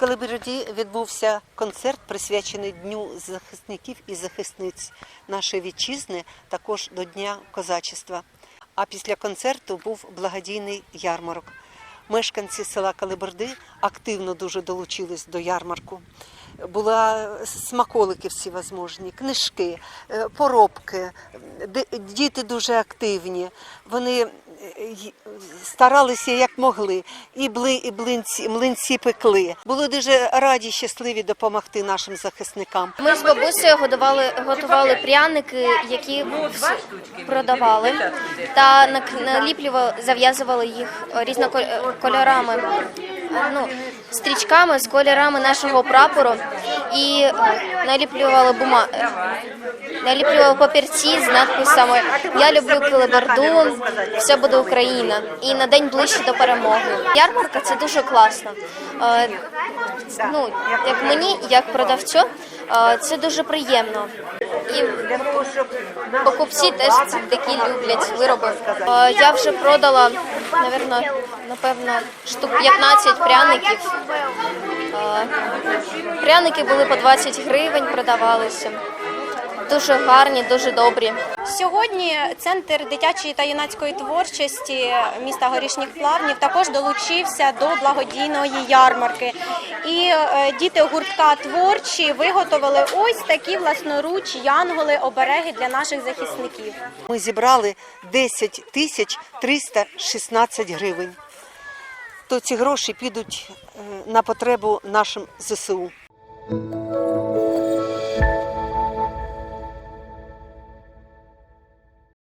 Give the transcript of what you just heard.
Калиберді відбувся концерт, присвячений Дню захисників і захисниць нашої вітчизни, також до Дня козачества. А після концерту був благодійний ярмарок. Мешканці села Калиберди активно дуже долучились до ярмарку. Була смаколики всі всівозможні, книжки, е, поробки. Діти дуже активні. Вони старалися як могли. І бли, блинці, млинці пекли. Були дуже раді, щасливі допомогти нашим захисникам. Ми з бабусею готували, готували пряники, які продавали, та наліплювали, зав'язували їх різнокольорами, ну, стрічками з кольорами нашого прапору і наліплювали бума... наліплювали папірці з надписами Я люблю Килиберду, все буде Україна і на день ближче до перемоги. Ярмарка це дуже класно. Е, Ну, як мені, як продавцю, е, це дуже приємно. І покупці теж такі люблять вироби. Е, Я вже продала, напевно, напевно, штук 15 пряників. Пряники були по 20 гривень, продавалися. Дуже гарні, дуже добрі. Сьогодні центр дитячої та юнацької творчості міста Горішніх Плавнів також долучився до благодійної ярмарки. І е, діти гуртка творчі виготовили ось такі власноруч янголи обереги для наших захисників. Ми зібрали 10 тисяч 316 гривень. То ці гроші підуть е, на потребу нашим ЗСУ.